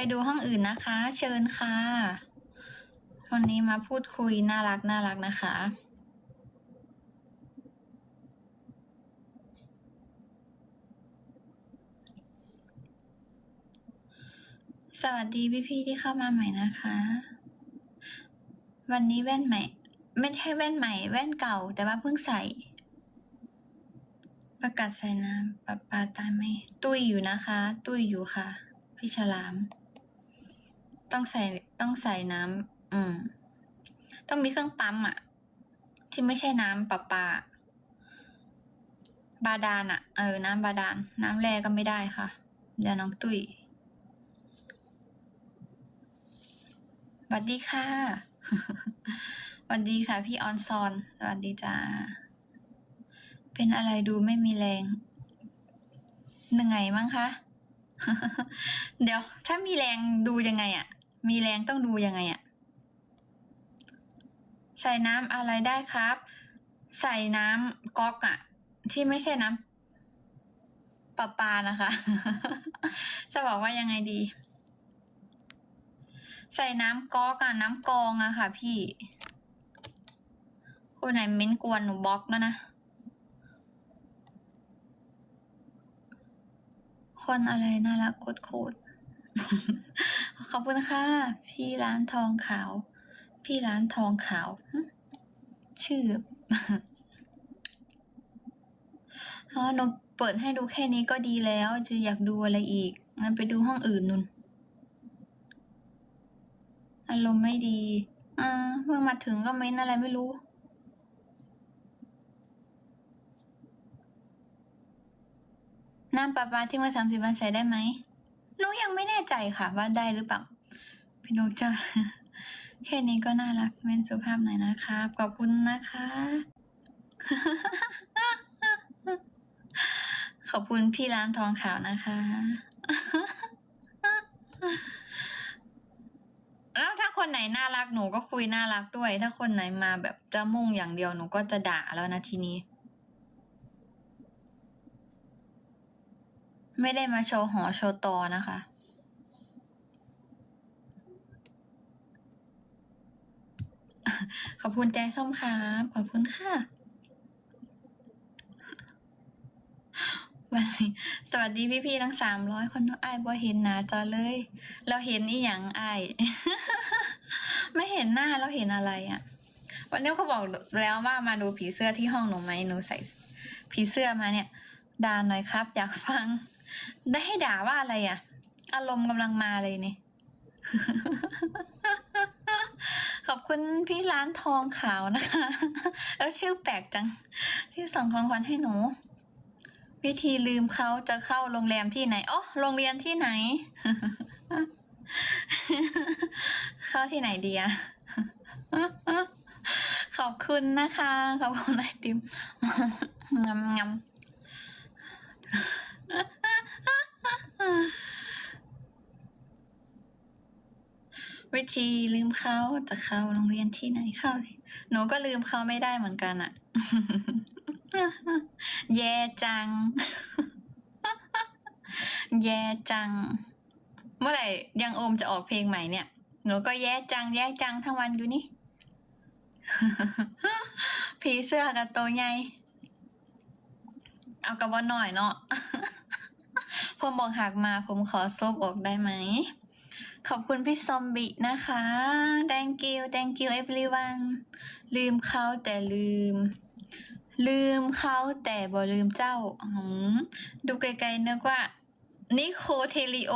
ไปดูห้องอื่นนะคะ เชิญค่ะ วันนี้มาพูดคุยน่ารักน่ารักนะคะสวัสดีพี่ๆที่เข้ามาใหม่นะคะ วันนี้แว่นใหม่ ไม่ใช่แว่นใหม่ แว่นเก่า แต่ว่าเพิ่งใส่ ประกาศใส่น้ำปลาปลาตายไหมตุ้ยอยู่นะคะ ตุ้ยอยู่ค่ะ พี่ฉลาม ต้องใส่ต้องใส่น้ำอืม ต้องมีเครื่องปั๊มอะที่ไม่ใช่น้ำประปา บาดาลอะเออ น้ำบาดาลน้ำแร่ก็ไม่ได้ค่ะ เดี๋ยวน้องตุ้ยสวัสดีค่ะสวัสดีค่ะ พี่ออนซอนสวัสดีจ้าเป็นอะไรดูไม่มีแรงเหนื่อยมั้งคะ เดี๋ยวถ้ามีแรงดูยังไงอะ่ะ มีแรงต้องดูยังไงอะใส่น้ำอะไรได้ครับ ใส่น้ำก๊อกอะที่ไม่ใช่น้ำประปานะคะ จะบอกว่ายังไงดี ใส่น้ำก๊อกอะน้ำกองอะค่ะ พี่คนไหนเม้นกวนหนูบล็อกแล้วนะคนอะไรน่ารักโคตร ขอบคุณค่ะ พี่ร้านทองขาว พี่ร้านทองขาว ชื่ออ๋อหนูเปิดให้ดูแค่นี้ก็ดีแล้ว จะอยากดูอะไรอีก งั้นไปดูห้องอื่นนุนอารมณ์ไม่ดี อ่า เพิ่งมาถึงก็เม้นอะไรไม่รู้น้ำประปลาที่มาสามสิบวันใส่ได้ไหม หนูยังไม่แน่ใจค่ะว่าได้หรือเปล่า พี่นกจะแค่นี้ก็น่ารักเม้นสุภาพหน่อยนะครับขอบคุณนะคะ ขอบคุณพี่ร้านทองขาวนะคะ แล้วถ้าคนไหนน่ารักหนูก็คุยน่ารักด้วย ถ้าคนไหนมาแบบจะมุ่งอย่างเดียวหนูก็จะด่าแล้วนะทีนี้ ไม่ได้มาโชว์หอโชว์ตอนะคะ ขอบคุณใจส้มครับ ขอบคุณค่ะ วันนี้สวัสดีพี่ๆทั้งสามร้อยคนอ้ายบ่เห็นหน้าจอเลย เราเห็นอีหยังไอ้ไม่เห็นหน้าแล้วเห็นอะไรอะ่ะ วันนี้เขาบอกแล้วว่ามาดูผีเสื้อที่ห้องหนูไหมหนูใส่ผีเสื้อมาเนี่ยด่าหน่อยครับ อยากฟัง ได้ให้ด่าว่าอะไรอะ่ะ อารมณ์กำลังมาเลยนี่ขอบคุณพี่ร้านทองขาวนะคะ แล้วชื่อแปลกจัง ที่ส่งของขวัญให้หนู วิธีลืมเขาจะเข้าโรงแรมที่ไหนอ๋อโรงเรียนที่ไหน เข้าที่ไหนดีอะขอบคุณนะคะ ขอบคุณไอติมงำงำ วิธีลืมเขาจะเข้าโรงเรียนที่ไหนเข้าที่หนูก็ลืมเขาไม่ได้เหมือนกันอะแย่จัง แย่จัง เมื่อไหร่ยังโอมจะออกเพลงใหม่เนี่ย หนูก็แย่จัง แย่จังทั้งวันอยู่นี่ผีเสื้อกับตัวใหญ่เอากระบอกหน่อยเนาะ ผมบอกหักมาผมขอซบอกได้ไหม ขอบคุณพี่ซอมบินะคะ thank you thank you everyone ลืมเขาแต่ลืม ลืมเขาแต่บ่ลืมเจ้า ดูไกลๆนึกว่านิโคเทลิโอ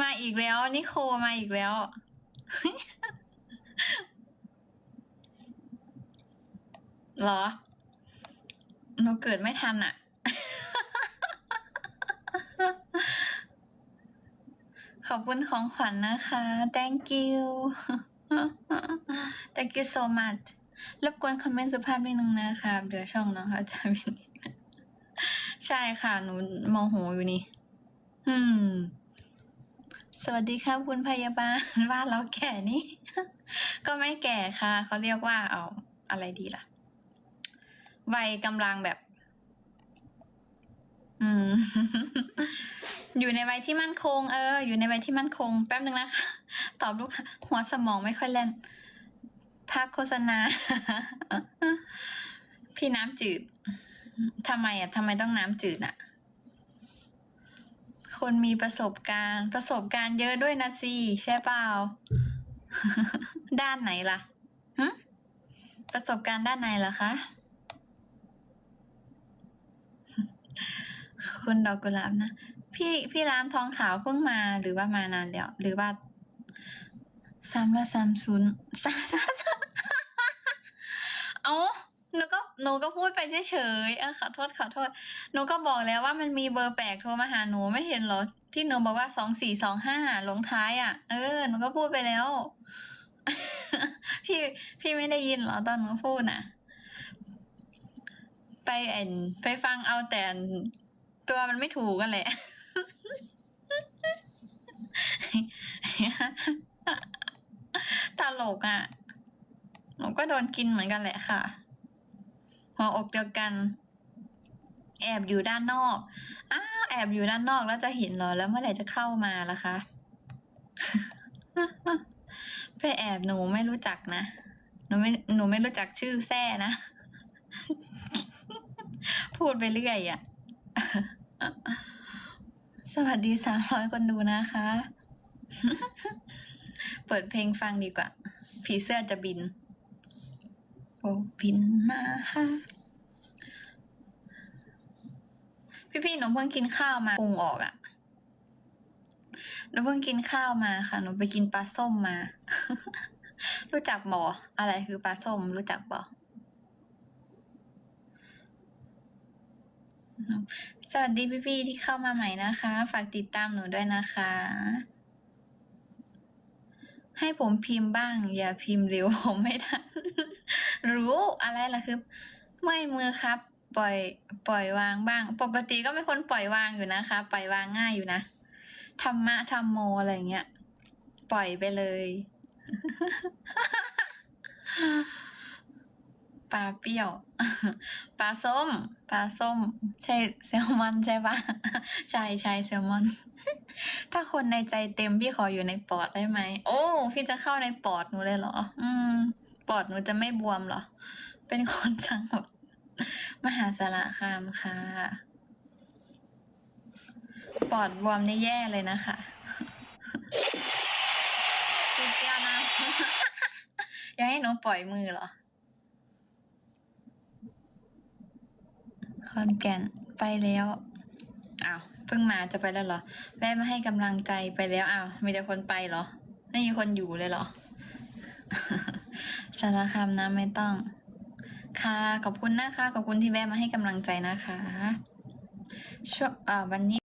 มาอีกแล้วนิโคมาอีกแล้ว หรอหนูเกิดไม่ทันอะ ข อบคุณของขวัญนะคะ thank you thank you so much รบกวนคอมเมนต์สุภาพนิดนึงนะคะเดี๋ยวช่องน้องเขาจะเป็นใช่ค่ะ หนูโมโหอยู่นี่ อืม สวัสดีครับคุณพยาบาลว่าเราแก่นี่ ก็ไม่แก่ค่ะ เขาเรียกว่าเอา อะไรดีล่ะ วัยกำลังแบบ อืม อยู่ในวัยที่มั่นคง เออ อยู่ในวัยที่มั่นคง แป๊บนึงนะคะ ตอบลูกค้าหัวสมองไม่ค่อยเล่นพักโฆษณา พี่น้ำจืดทำไมอะทำไมต้องน้ำจืดอะ คนมีประสบการณ์ประสบการณ์เยอะด้วยนะสิใช่เปล่า ด้านไหนล่ะหึประสบการณ์ด้านไหนล่ะคะคุณดอกกุหลาบนะ พี่พี่ร้านทองขาวเพิ่งมาหรือว่ามานานแล้ว หรือว่าสามละสามศูนย์สามสามสามเอ้าหนูก็หนูก็พูดไปเฉยๆเออขอโทษขอโทษหนูก็บอกแล้วว่ามันมีเบอร์แปลกโทรมาหาหนูไม่เห็นเหรอ ที่หนูบอกว่าสองสี่สองห้าลงท้ายอะ เออหนูก็พูดไปแล้ว พี่พี่ไม่ได้ยินเหรอตอนหนูพูดน่ะไปเอ็นไปฟังเอาแต่ตัวมันไม่ถูกกันแหละ ตลกอะหนูก็โดนกินเหมือนกันแหละค่ะ หัวอกเดียวกัน แอบอยู่ด้านนอก อ้าวแอบอยู่ด้านนอกแล้วจะเห็นเหรอ แล้วเมื่อไหร่จะเข้ามาล่ะคะไปแอบหนูไม่รู้จักนะ หนูไม่ หนูไม่รู้จักชื่อแท้นะ พูดไปเรื่อยอะ สวัสดีสามร้อยคนดูนะคะ เปิดเพลงฟังดีกว่า ผีเสื้อจะบิน โอ้บินนะคะ พี่ๆหนูเพิ่งกินข้าวมาปรุงออกอะ่ะหนูเพิ่งกินข้าวมาค่ะ หนูไปกินปลาส้มมา รู้จักบออะไรคือปลาส้ม รู้จักบอ สวัสดีพี่ๆที่เข้ามาใหม่นะคะ ฝากติดตามหนูด้วยนะคะ ให้ผมพิมพ์บ้าง อย่าพิมพ์เร็วผมไม่ทัน รู้อะไรล่ะคือเมื่อยมือครับ ปล่อย ปล่อยวางบ้าง ปกติก็เป็นคนปล่อยวางอยู่นะคะ ปล่อยวางง่ายอยู่นะธรรมะธรรมโมอะไรเงี้ย ปล่อยไปเลย ปลาเปรี้ยว ปลาส้ม ปลาส้ม ใช่แซลมอนใช่ปะใช่ใช่แซลมอน ถ้าคนในใจเต็มพี่ขออยู่ในปอดได้ไหม โอ้ พี่จะเข้าในปอดหนูเลยเหรอ อืม ปอดหนูจะไม่บวมเหรอ เป็นคนจังหวัดมหาสารคามค่ะ ปอดบวมนี่แย่เลยนะคะสุดยอดนะอยากให้หนูปล่อยมือเหรอ ข อนแก่นไปแล้วอ้าวเพิ่งมาจะไปแล้วเหรอแม่มาให้กำลังใจไปแล้วอ้าวมีแต่คนไปเหรอ ไม่มีคนอยู่เลยเหรอสารคามนะไม่ต้อง ค่ะขอบคุณนะคะขอบคุณที่แวะมาให้กำลังใจนะคะช่วงอ่าวันนี้